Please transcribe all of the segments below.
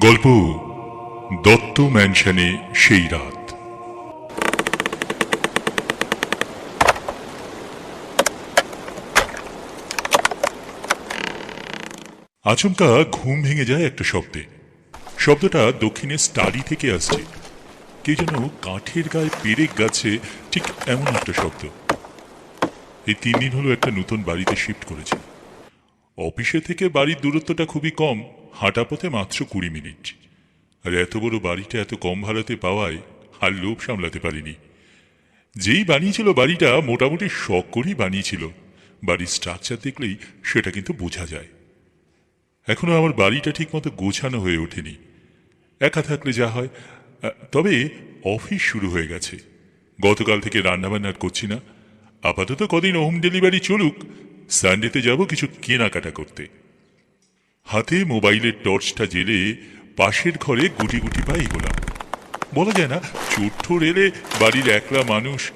গল্প দত্ত ম্যানশনে সেই রাত। আচমকা ঘুম ভেঙে যায় একটা শব্দে। শব্দটা দক্ষিণে স্টাডি থেকে আসছে। কে যেন কাঠের গায়ে পেরেক গাছে ঠিক এমন একটা শব্দ। এই তিন দিন হলো একটা নতুন বাড়িতে শিফট করেছে। অফিসে থেকে বাড়ির দূরত্বটা খুবই কম হাঁটা পথে মাত্র কুড়ি মিনিট। আর এত বড় বাড়িটা এত কম ভাড়াতে পাওয়ায় আর লোভ সামলাতে পারিনি। যেই বানিয়েছিল বাড়িটা মোটামুটি শখ করেই বানিয়েছিল। বাড়ির স্ট্রাকচার দেখলেই সেটা কিন্তু বোঝা যায়। এখনও আমার বাড়িটা ঠিকমতো গোছানো হয়ে ওঠেনি। একা থাকলে যা হয়। তবে অফিস শুরু হয়ে গেছে। গতকাল থেকে রান্নাবান্না আর করছি না। আপাতত কদিন হোম ডেলিভারি চলুক। সানডেতে যাব কিছু কেনাকাটা করতে। হাতে মোবাইলের টর্চটা জেলে পাশের ঘরে গুটি গুটি পাই এগোলাম। বলা যায় না চোট্ট এলে বাড়ির একলা মানুষ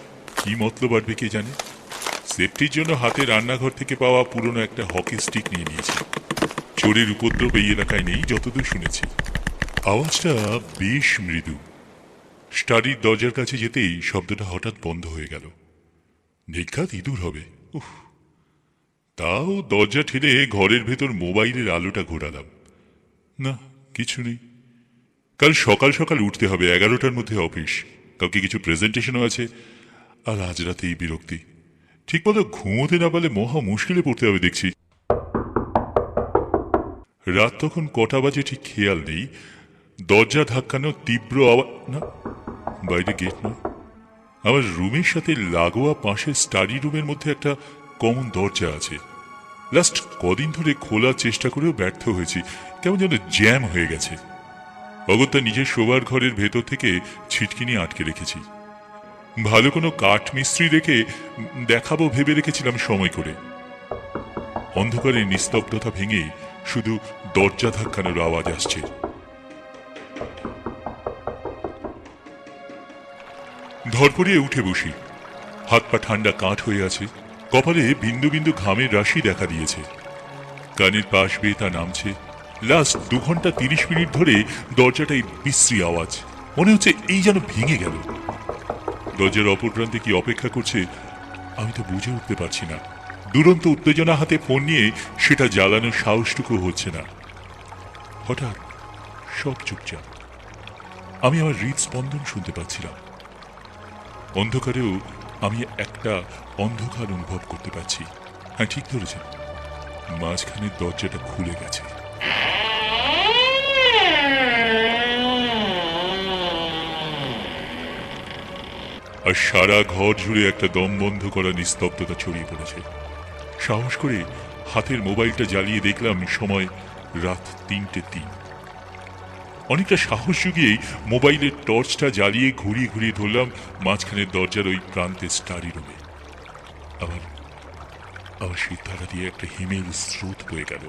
কি মতলব বাড়বে কে জানে? সেফটির জন্য হাতে রান্নাঘর থেকে পাওয়া পুরনো একটা হকি স্টিক নিয়ে নিয়েছি। চোরের উপদ্রব এই এলাকায় নেই, যতদূর শুনেছি। আওয়াজটা বেশ মৃদু। স্টাডির দরজার কাছে যেতেই শব্দটা হঠাৎ বন্ধ হয়ে গেল। নিঘাত ইঁদুর হবে। উফ। তাও দরজা ঠেলে ঘরের ভেতর মোবাইলের আলোটা ঘোরালাম। না, কিছু নেই। কাল সকাল সকাল উঠতে হবে, এগারোটার মধ্যে অফিস। কাউকে কিছু প্রেজেন্টেশনও আছে। আর আজ রাতেই বিরক্তি। ঠিকমতো ঘুমোতে না পারলে মহা মুশকিলে পড়তে হবে, দেখছি। রাত তখন কটা বাজে ঠিক খেয়াল নেই। দরজা ধাক্কানো তীব্র আওয়াজ না, বাইরে গেট নয়। আমার রুমের সাথে লাগোয়া পাশের স্টাডি রুমের মধ্যে একটা কমন দরজা আছে। লাস্ট কদিন ধরে খোলার চেষ্টা করেও ব্যর্থ হয়েছি। কেমন যেন জ্যাম হয়ে গেছে। অগত্যা নিজের শোবার ঘরের ভেতর থেকে ছিটকিনি আটকে রেখেছি। ভালো কোনো কাঠ মিস্ত্রি রেখে দেখাবো ভেবে রেখেছিলাম সময় করে। অন্ধকারে নিস্তব্ধতা ভেঙে শুধু দরজা ধাক্কানোর আওয়াজ আসছে। ধরপড়িয়ে উঠে বসি। হাত পা ঠান্ডা কাঠ হয়ে আছে। কপালে বিন্দু বিন্দু ঘামের রাশি দেখা দিয়েছে। কানের পাশ বেয়ে তা নামছে। লাস্ট দু ঘণ্টা তিরিশ মিনিট ধরে দরজাটাই বিশ্রী আওয়াজ। মনে হচ্ছে এই যেন ভেঙে গেল। দরজার অপর প্রান্তে কি অপেক্ষা করছে, আমি তো বুঝে উঠতে পারছি না। দুরন্ত উত্তেজনা হাতে ফোন নিয়ে সেটা জ্বালানোর সাহসটুকু হচ্ছে না। হঠাৎ সব চুপচাপ। আমি আমার হৃদস্পন্দন শুনতে পাচ্ছিলাম। অন্ধকারেও আমি একটা অন্ধকার অনুভব করতে পারছি। হ্যাঁ ঠিক ধরেছেন। মাঝখানের দরজাটা খুলে গেছে। আর সারা ঘর জুড়ে একটা দম বন্ধ করা নিস্তব্ধতা ছড়িয়ে পড়েছে। সাহস করে হাতের মোবাইলটা জ্বালিয়ে দেখলাম সময় রাত তিনটে তিন। অনেকটা সাহস জুগিয়েই মোবাইলের টর্চটা জ্বালিয়ে ঘুরিয়ে ঘুরিয়ে ধরলাম মাঝখানের দরজার ওই প্রান্তে স্টাডি রুমে। আবার আবার সেই ধারা দিয়ে একটা হিমেল স্রোত বয়ে গেল।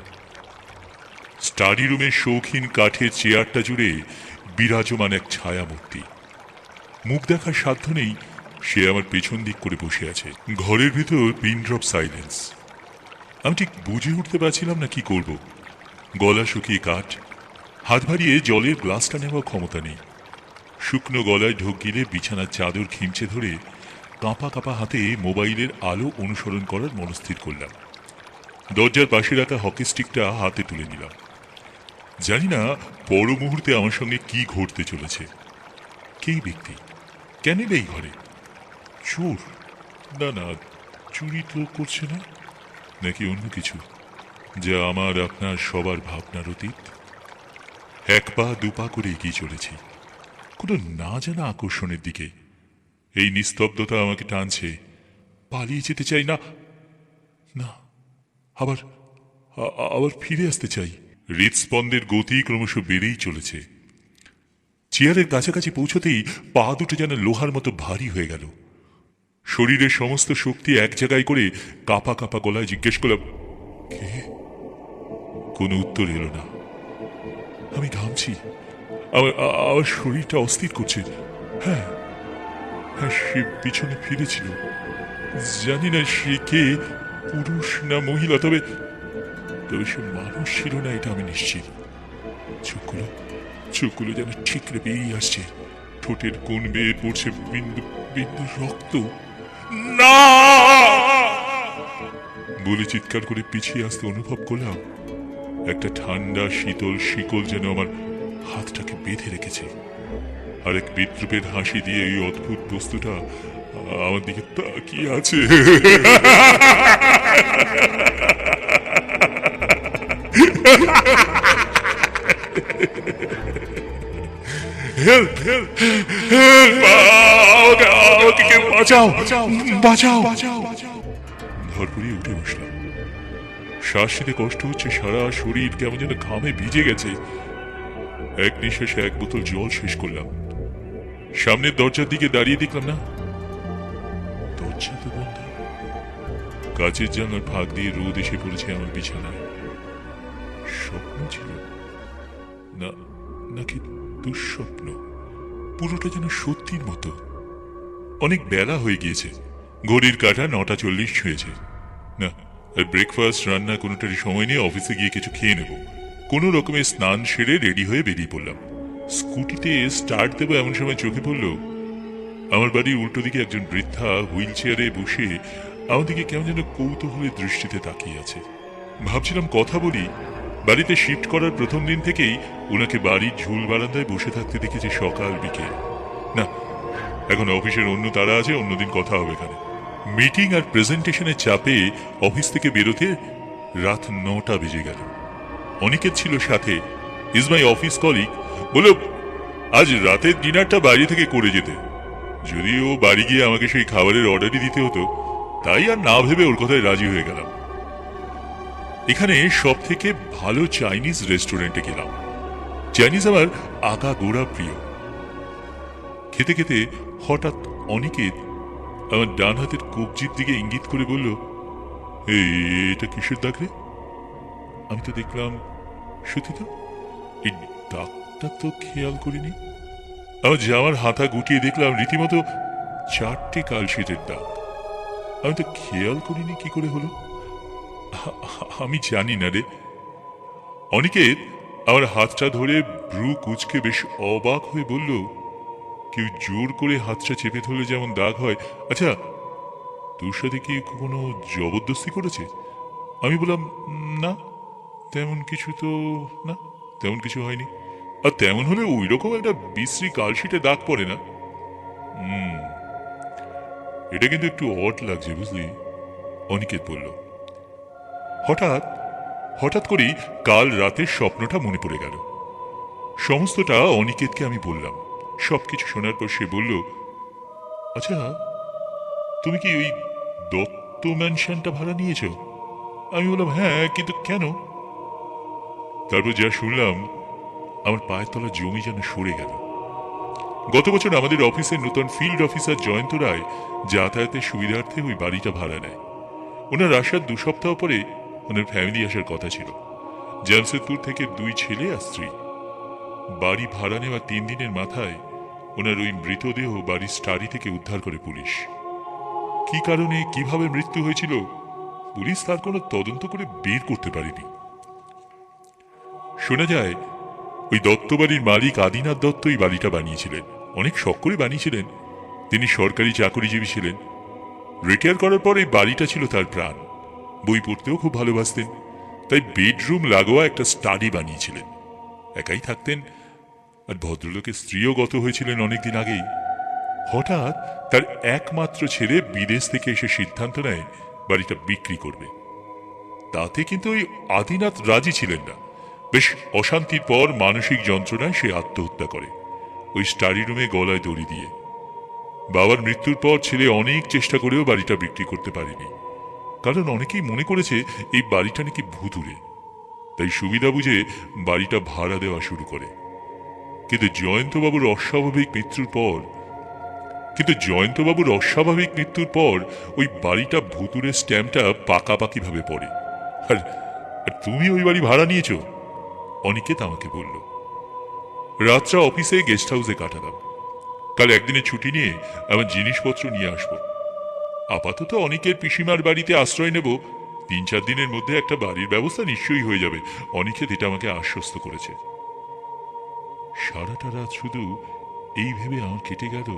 স্টাডি রুমের শৌখিন কাঠের চেয়ারটা জুড়ে বিরাজমান এক ছায়া মূর্তি মুখ দেখার সাধ্য নেই, সে আমার পেছন দিক করে বসে আছে। ঘরের ভিতর পিন ড্রপ সাইলেন্স। আমি ঠিক বুঝে উঠতে পারছিলাম না কি করব। গলা শুকিয়ে কাঠ হাত বাড়িয়ে জলের গ্লাসটা নেওয়ার ক্ষমতা নেই। শুকনো গলায় ঢোক গিলে বিছানার চাদর খিমচে ধরে কাঁপা কাঁপা হাতে মোবাইলের আলো অনুসরণ করার মনস্থির করলাম। দরজার পাশে রাখা হকি স্টিকটা হাতে তুলে নিলাম। জানি না পর মুহূর্তে আমার সঙ্গে কি ঘটতে চলেছে। কেই ব্যক্তি? কেন এই ঘরে? চোর? না না, চুরি তো করছে না? নাকি অন্য কিছু, যা আমার আপনার সবার ভাবনার অতীত? এক পা, দু পা করে এগিয়ে চলেছি। কোনো না জানা আকর্ষণের দিকে। এই নিস্তব্ধতা আমাকে টানছে। পালিয়ে যেতে চাই না। না, আবার আবার ফিরে আসতে চাই। হৃদস্পন্দের গতি ক্রমশ বেড়েই চলেছে। চেয়ারের কাছাকাছি পৌঁছতেই পা দুটো যেন লোহার মতো ভারী হয়ে গেল। শরীরের সমস্ত শক্তি এক জায়গায় করে কাপা কাপা গলায় জিজ্ঞেস করলাম, কে? কোনো উত্তর এলো না। আমি ঘামছি। আমার আমার শরীরটা অস্থির করছে। হ্যাঁ হ্যাঁ সে পিছনে ফিরেছিল। জানি না সে কে, পুরুষ না মহিলা, তবে তবে সে মানুষ ছিল না, এটা আমি নিশ্চিত। চোখগুলো চোখগুলো যেন ঠিকরে বেরিয়ে আসছে। ঠোঁটের কোন বেয়ে পড়ছে বিন্দু বিন্দু রক্ত। না! বলে চিৎকার করে পিছিয়ে আসতে অনুভব করলাম। একটা ঠান্ডা শীতল শিকল যেন আমার হাতটাকে বেঁধে রেখেছে। আর এক বিদ্রুপের হাসি দিয়ে এই অদ্ভুত বস্তুটা আমার দিকে তাকিয়ে আছে। হেল্প হেল্প হেল্প আমাকে বাঁচাও বাঁচাও। বাঁচাও। ধরপড়িয়ে উঠে বসলাম। শ্বাস নিতে কষ্ট হচ্ছে, সারা শরীর কেমন যেন ঘামে ভিজে গেছে। এক নিঃশ্বাসে এক বোতল জল শেষ করলাম। সামনের দরজার দিকে দাঁড়িয়ে দেখলাম না। দরজা তো বন্ধ। কাচের জানলার ফাঁক দিয়ে রোদ এসে পড়েছে আমার বিছানায়। স্বপ্ন ছিল। না, নাকি দুঃস্বপ্ন? পুরোটা যেন সত্যির মতো। অনেক বেলা হয়ে গিয়েছে। ঘড়ির কাটা নটা চল্লিশ ছুঁয়েছে না আর ব্রেকফাস্ট রান্না কোনোটারই সময় নিয়ে অফিসে গিয়ে কিছু খেয়ে নেব। কোনো রকমের স্নান সেরে রেডি হয়ে বেরিয়ে পড়লাম। স্কুটিতে স্টার্ট দেবো এমন সময় চোখে পড়ল, আমার বাড়ির উল্টো দিকে একজন বৃদ্ধা হুইল চেয়ারে বসে আমার দিকে কেমন যেন কৌতূহলের দৃষ্টিতে তাকিয়ে আছে। ভাবছিলাম কথা বলি, বাড়িতে শিফট করার প্রথম দিন থেকেই ওনাকে বাড়ির ঝুল বারান্দায় বসে থাকতে দেখেছি সকাল বিকেল। না, এখন অফিসের অন্য তারা আছে, অন্যদিন কথা হবে এখানে। মিটিং আর প্রেজেন্টেশনের চাপে অফিস থেকে বেরোতে রাত নটা বেজে গেল। অনেকের ছিল সাথে। ইজ মাই অফিস কলিগ বলো আজ রাতের ডিনারটা বাইরে থেকে করে যেতে। যদিও বাড়ি গিয়ে আমাকে সেই খাবারের অর্ডারই দিতে হতো, তাই আর না ভেবে ওর কথায় রাজি হয়ে গেলাম। এখানে সব থেকে ভালো চাইনিজ রেস্টুরেন্টে গেলাম। চাইনিজ আমার আগা গোড়া প্রিয়। খেতে খেতে হঠাৎ অনিকেত আমার ডান হাতের কবজির দিকে ইঙ্গিত করে বলল এটা কিসের দাগ রে? আমি তো দেখলাম, সত্যি তো? এই দাগটা তো খেয়াল করিনি। আমার জামার হাতা গুটিয়ে দেখলাম, রীতিমতো চারটে কালশিটের দাগ। আমি তো খেয়াল করিনি কি করে হলো। আমি জানি না রে। অনিকেত আমার হাতটা ধরে ভ্রু কুচকে বেশ অবাক হয়ে বলল কেউ জোর করে হাতটা চেপে ধরলে যেমন দাগ হয়। আচ্ছা তোর সাথে কি কোনো জবরদস্তি করেছে? আমি বললাম, না, তেমন কিছু তো, না, তেমন কিছু হয়নি। আর তেমন হলে ওই রকম একটা বিশ্রী কালশিটে দাগ পড়ে না। হুম, এটা কিন্তু একটু অড লাগছে, বুঝলি? অনিকেত বলল। হঠাৎ হঠাৎ করেই কাল রাতের স্বপ্নটা মনে পড়ে গেল। সমস্তটা অনিকেতকে আমি বললাম। সবকিছু শোনার পর সে বলল আচ্ছা তুমি কি ওই দত্ত ম্যানশনটা ভাড়া নিয়েছ? আমি বললাম হ্যাঁ কিন্তু কেন? তারপর যা শুনলাম, আমার পায়ের তলা জমি যেন সরে গেল। গত বছর আমাদের অফিসের নতুন ফিল্ড অফিসার জয়ন্ত রায় যাতায়াতের সুবিধার্থে ওই বাড়িটা ভাড়া নেয়। ওনার আসার দু সপ্তাহ পরে ওনার ফ্যামিলি আসার কথা ছিল। জামশেদপুর থেকে দুই ছেলে আর স্ত্রী। বাড়ি ভাড়া নেওয়া তিন দিনের মাথায় ওনার ওই মৃতদেহ বাড়ির স্টাডি থেকে উদ্ধার করে পুলিশ। কি কারণে, কীভাবে মৃত্যু হয়েছিল, পুলিশ তার কোনো তদন্ত করে বের করতে পারেনি। শোনা যায়, ওই দত্ত বাড়ির মালিক আদিনাথ দত্ত এই বাড়িটা বানিয়েছিলেন। অনেক শখ করে বানিয়েছিলেন। তিনি সরকারি চাকরিজীবী ছিলেন। রিটায়ার করার পর এই বাড়িটা ছিল তার প্রাণ। বই পড়তেও খুব ভালোবাসতেন। তাই বেডরুম লাগোয়া একটা স্টাডি বানিয়েছিলেন। একাই থাকতেন আর ভদ্রলোকের স্ত্রীও গত হয়েছিলেন অনেকদিন আগেই। হঠাৎ তার একমাত্র ছেলে বিদেশ থেকে এসে সিদ্ধান্ত নেয় বাড়িটা বিক্রি করবে। তাতে কিন্তু ওই আদিনাথ রাজি ছিলেন না। বেশ অশান্তির পর মানসিক যন্ত্রণায় সে আত্মহত্যা করে। ওই স্টাডি রুমে গলায় দড়ি দিয়ে। বাবার মৃত্যুর পর ছেলে অনেক চেষ্টা করেও বাড়িটা বিক্রি করতে পারেনি। কারণ অনেকেই মনে করেছে এই বাড়িটা নাকি ভুতুরে তাই সুবিধা বুঝে বাড়িটা ভাড়া দেওয়া শুরু করে। কিন্তু জয়ন্তবাবুর অস্বাভাবিক মৃত্যুর পর, কিন্তু জয়ন্তবাবুর অস্বাভাবিক মৃত্যুর পর ওই বাড়িটা ভুতুরের স্ট্যাম্পটা পাকাপাকিভাবে পড়ে। আর তুমি ওই বাড়ি ভাড়া নিয়েছ? অনিকেত আমাকে বলল, রাতটা অফিসে গেস্ট হাউসে কাটালাম। কাল একদিনে ছুটি নিয়ে আমার জিনিসপত্র নিয়ে আসব। আপাতত অনেকের পিসিমার বাড়িতে আশ্রয় নেব। তিন চার দিনের মধ্যে একটা বাড়ির ব্যবস্থা নিশ্চয়ই হয়ে যাবে। অনিকেত এটা আমাকে আশ্বস্ত করেছে। সারাটা রাত শুধু এই ভেবে আমার কেটে গেল।